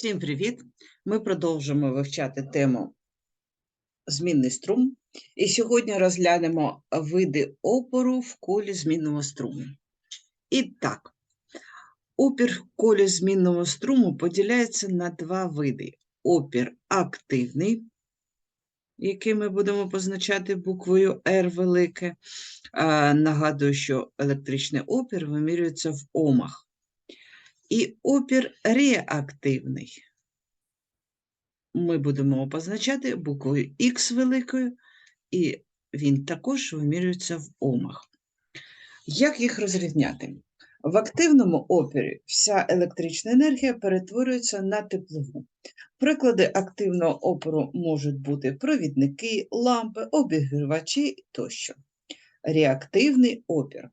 Всім привіт! Ми продовжуємо вивчати тему змінний струм. І сьогодні розглянемо види опору в колі змінного струму. І так, опір в колі змінного струму поділяється на два види: опір активний, який ми будемо позначати буквою R велике. Нагадую, що електричний опір вимірюється в омах. І опір реактивний. Ми будемо позначати буквою Х великою, і він також вимірюється в омах. Як їх розрізняти? В активному опірі вся електрична енергія перетворюється на теплову. Приклади активного опору можуть бути провідники, лампи, обігрівачі тощо. Реактивний опір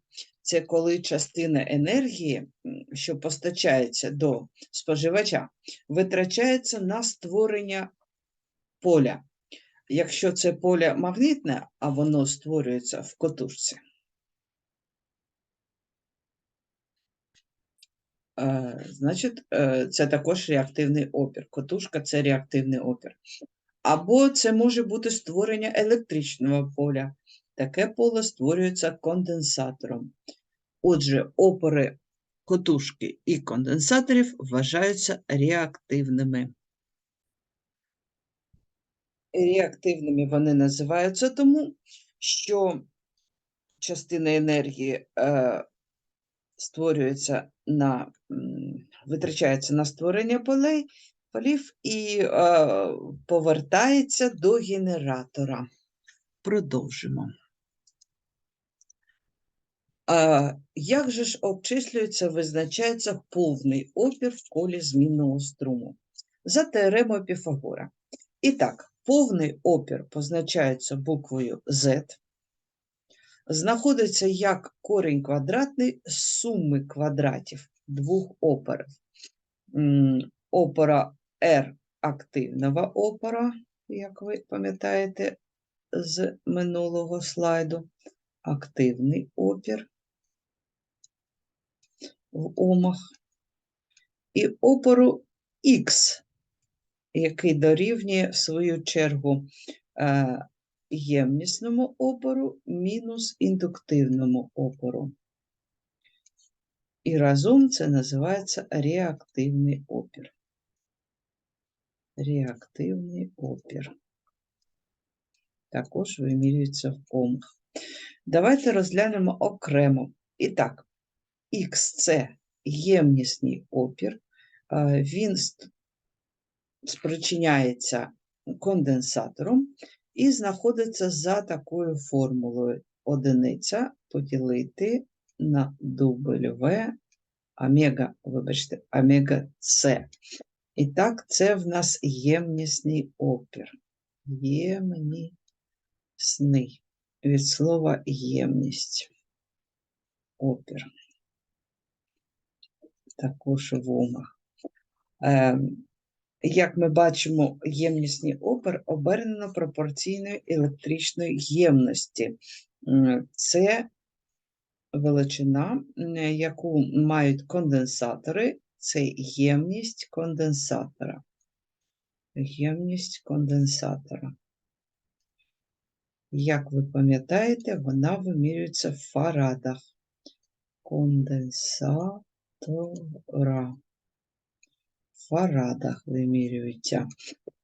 це коли частина енергії, що постачається до споживача, витрачається на створення поля. Якщо це поле магнітне, а воно створюється в котушці, е, значить, е, це також реактивний опір. Котушка це реактивний опір. Або це може бути створення електричного поля. Таке поле створюється конденсатором. Отже, опори котушки і конденсаторів вважаються реактивними. Реактивними вони називаються тому, що частина енергії е, створюється на, витрачається на створення полей, полів і е, повертається до генератора. Продовжимо. А як же ж обчислюється, визначається повний опір в колі змінного струму? За теоремою Піфагора. І так, повний опір позначається буквою Z, знаходиться як корінь квадратний з суми квадратів двох опорів. Опора R активного опора, як ви пам'ятаєте з минулого слайду, активний опір в омах, і опору Х, який дорівнює, в свою чергу, е, ємнісному опору мінус індуктивному опору. І разом це називається реактивний опір. Реактивний опір. Також вимірюється в омах. Давайте розглянемо окремо. І так, Х це ємнісний опір, він спричиняється конденсатором і знаходиться за такою формулою одиниця поділити на W омега, вибачте, омега С. І так, це в нас ємнісний опір. Ємнісний від слова ємність. Опір також в омах. Ем, як ми бачимо, ємнісний опер обернено пропорційної електричної ємності. Це величина, яку мають конденсатори, це ємність конденсатора. Ємність конденсатора. Як ви пам'ятаєте, вона вимірюється в фарадах. Конденсатор Тора. Фарадах вимірюється.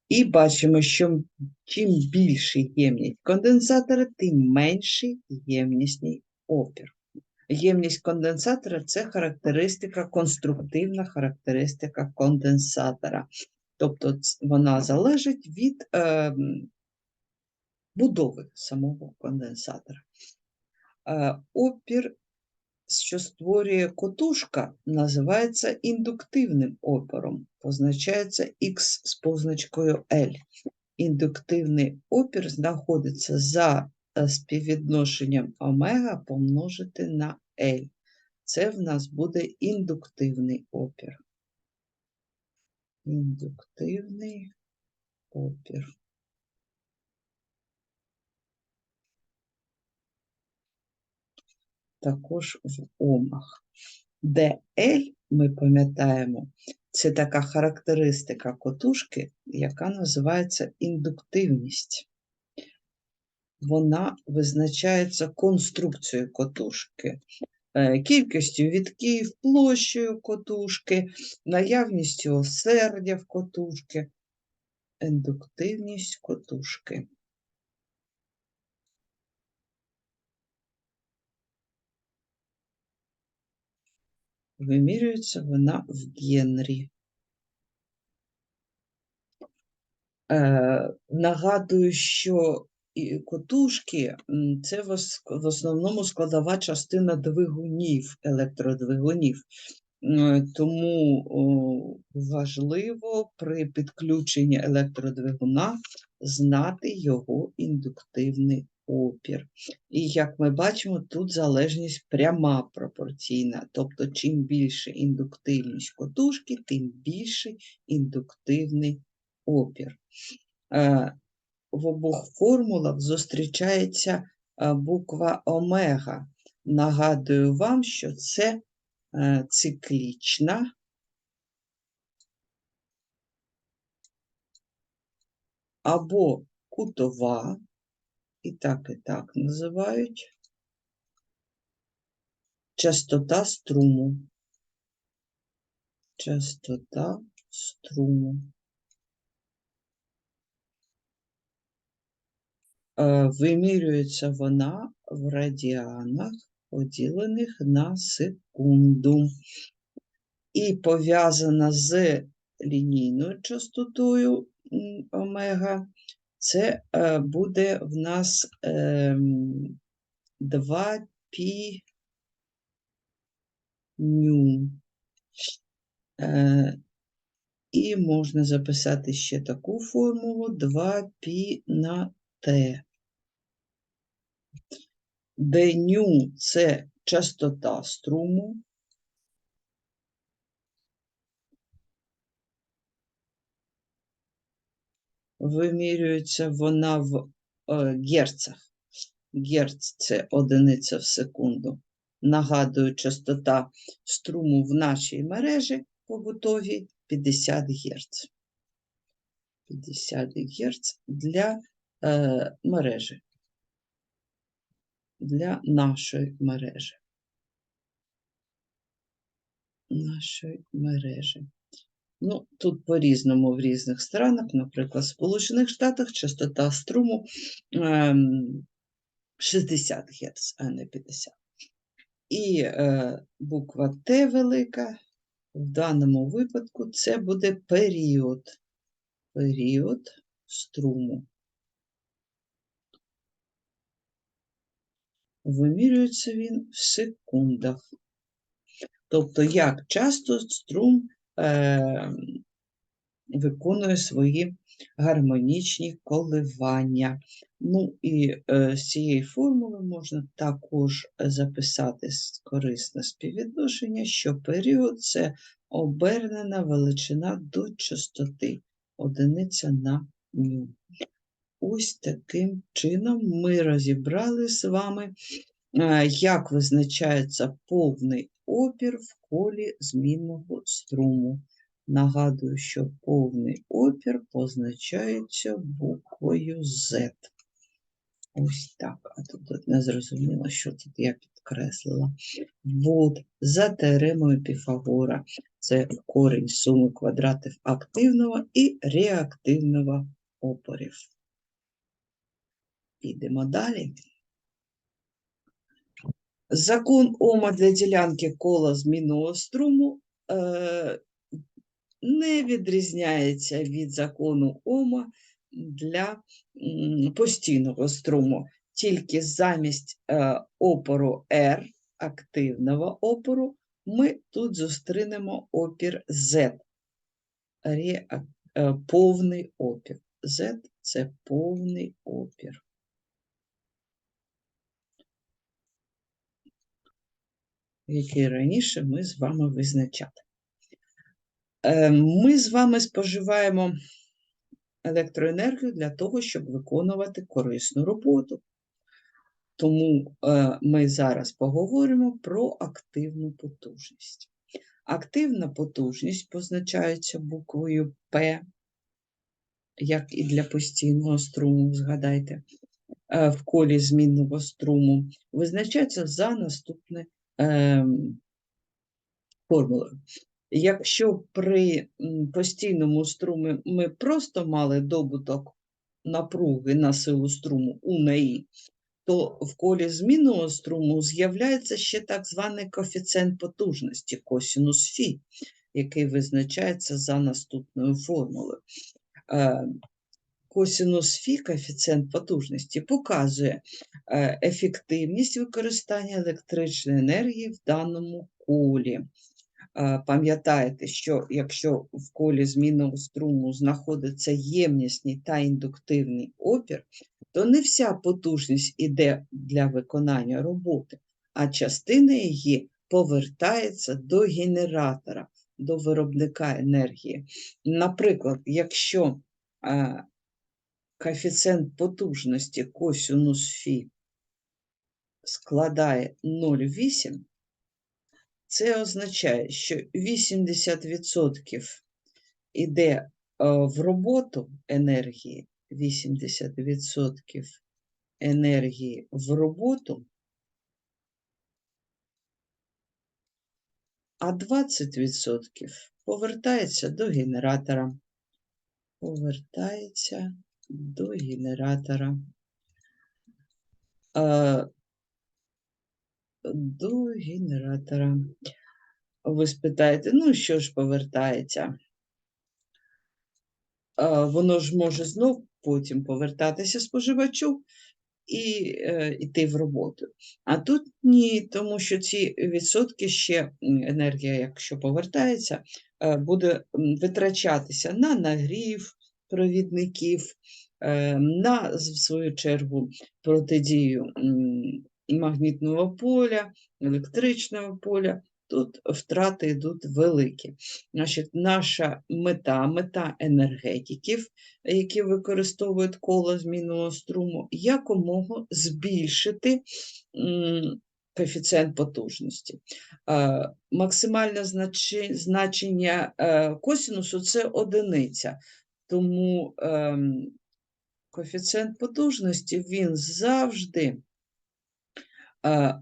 І бачимо, що чим більше ємність конденсатора, тим менший ємнісний опір. Ємність конденсатора це характеристика, конструктивна характеристика конденсатора. Тобто вона залежить від е, будови самого конденсатора. Е, опір що створює котушка, називається індуктивним опором, позначається Х з позначкою L. Індуктивний опір знаходиться за е, співвідношенням омега помножити на L. Це в нас буде індуктивний опір. Індуктивний опір. Також в омах. L, ми пам'ятаємо, Це така характеристика котушки, яка називається індуктивність. Вона визначається конструкцією котушки, е, кількістю відків, площею котушки, наявністю осердя в котушки, індуктивність котушки. Вимірюється вона в Генрі. Е, нагадую, що і котушки це в основному складова частина двигунів, електродвигунів. Тому важливо при підключенні електродвигуна знати його індуктивний опір. І як ми бачимо, тут залежність пряма пропорційна. Тобто, чим більше індуктивність котушки, тим більший індуктивний опір. Е, В обох формулах зустрічається е, буква омега. Нагадую вам, що це е, циклічна або кутова, і так, і так називають, частота струму. Частота струму. Е, Вимірюється вона в радіанах, поділених на секунду. І пов'язана з лінійною частотою омега, це е, буде в нас ем, 2 пі ню. Е, І можна записати ще таку формулу 2 пі на Т, де ню це частота струму, вимірюється вона в е, герцах. Герц це одиниця в секунду. Нагадую, частота струму в нашій мережі побутовій 50 Гц. 50 Гц для е, мережі. Для нашої мережі. Нашої мережі. Ну, тут по-різному в різних странах, наприклад, в Сполучених Штатах частота струму ем, 60 Гц, а не 50. І е, буква Т велика, в даному випадку це буде період. Період струму. Вимірюється він в секундах. Тобто, як часто струм виконує свої гармонічні коливання. Ну і е, з цієї формули можна також записати корисне співвідношення, що період це обернена величина до частоти, одиниця на ню. Ось таким чином ми розібрали з вами, е, як визначається повний опір в колі змінного струму. Нагадую, що повний опір позначається буквою Z. Ось так. А тут не зрозуміло, що тут я підкреслила. Вот, за теоремою Піфагора. Це корінь суми квадратів активного і реактивного опорів. Підемо далі. Закон Ома для ділянки кола змінного струму е, не відрізняється від закону Ома для постійного струму. Тільки замість е, опору R, активного опору, ми тут зустрінемо опір Z, е, повний опір. Z – це повний опір. Який раніше ми з вами визначали. Е, Ми з вами споживаємо електроенергію для того, щоб виконувати корисну роботу. Тому е, ми зараз поговоримо про активну потужність. Активна потужність позначається буквою П, як і для постійного струму, згадайте, е, в колі змінного струму, визначається за наступною ем, формулою. Якщо при постійному струмі ми просто мали добуток напруги на силу струму У І, то в колі змінного струму з'являється ще так званий коефіцієнт потужності косінус Фі, який визначається за наступною формулою. Е, Косінус Фі, коефіцієнт потужності, показує е, ефективність використання електричної енергії в даному колі. Е, Пам'ятаєте, що якщо в колі змінного струму знаходиться ємнісний та індуктивний опір, то не вся потужність іде для виконання роботи, а частина її повертається до генератора, до виробника енергії. Наприклад, якщо е, коефіцієнт потужності косінус Фі складає 0,8, це означає, що 80% йде е, в роботу енергії, 80% енергії в роботу, а 20% повертається до генератора. Повертається до генератора. Е, До генератора. Ви спитаєте, ну що ж повертається? Е, Воно ж може знов потім повертатися споживачу і е, йти в роботу. А тут ні, тому що ці відсотки ще енергія, якщо повертається, е, буде витрачатися на нагрів провідників, е, на, в свою чергу, протидію магнітного поля, електричного поля. Тут втрати йдуть великі. Значить, наша мета, мета енергетиків, які використовують коло змінного струму, якомога збільшити коефіцієнт потужності. Е, Максимальне значення е, косинусу – це одиниця, тому ем, коефіцієнт потужності він завжди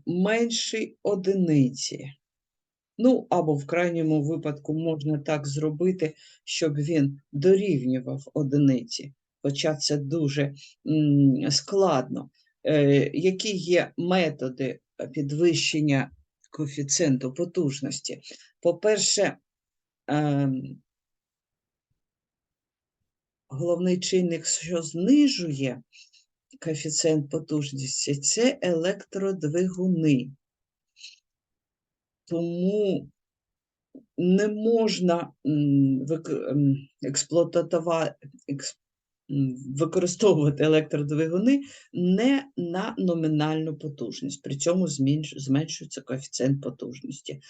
менший одиниці. Ну, або в крайньому випадку можна так зробити, щоб він дорівнював одиниці, хоча це дуже складно. Е, які є методи підвищення коефіцієнту потужності? По-перше, ем, головний чинник, що знижує коефіцієнт потужності, це електродвигуни. Тому не можна використовувати електродвигуни не на номінальну потужність, при цьому зменшується коефіцієнт потужності.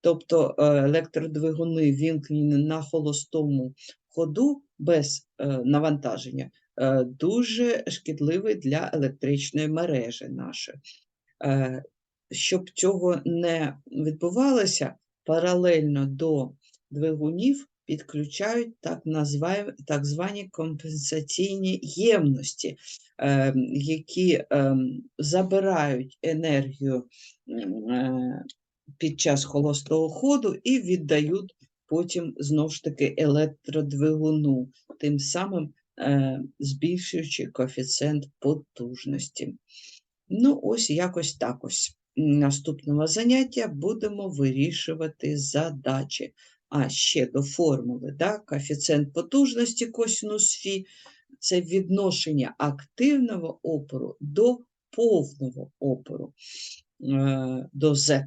Тобто е, електродвигуни вімкнені на холостому ходу без е, навантаження е, дуже шкідливий для електричної мережі нашої. Щоб цього не відбувалося, паралельно до двигунів підключають так, називаємо, так звані компенсаційні ємності, які е, забирають енергію під час холостого ходу і віддають потім знову ж таки електродвигуну, тим самим е, збільшуючи коефіцієнт потужності. Ну, ось якось так ось. Наступного заняття будемо вирішувати задачі. А ще до формули, да? коефіцієнт потужності косинус Фі – це відношення активного опору до повного опору, е, до Z.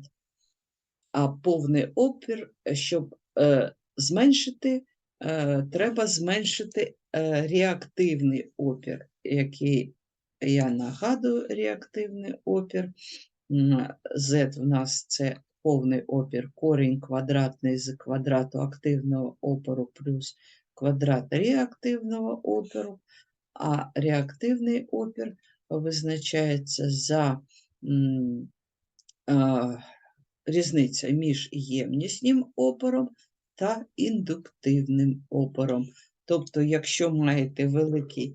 А повний опір, щоб е, зменшити, е, треба зменшити е, реактивний опір, який, я нагадую, реактивний опір. Z в нас це повний опір, корінь квадратний з квадрату активного опору плюс квадрат реактивного опору, а реактивний опір визначається за різниця між ємнісним опором та індуктивним опором. Тобто, якщо маєте великий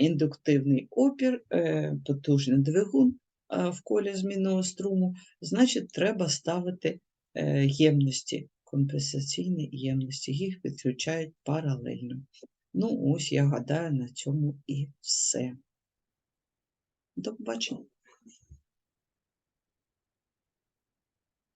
індуктивний опір, е, потужний двигун е, в колі змінного струму, значить треба ставити е, ємності, компенсаційні ємності, їх підключають паралельно. Ну, ось я гадаю, на цьому і все. До побачення.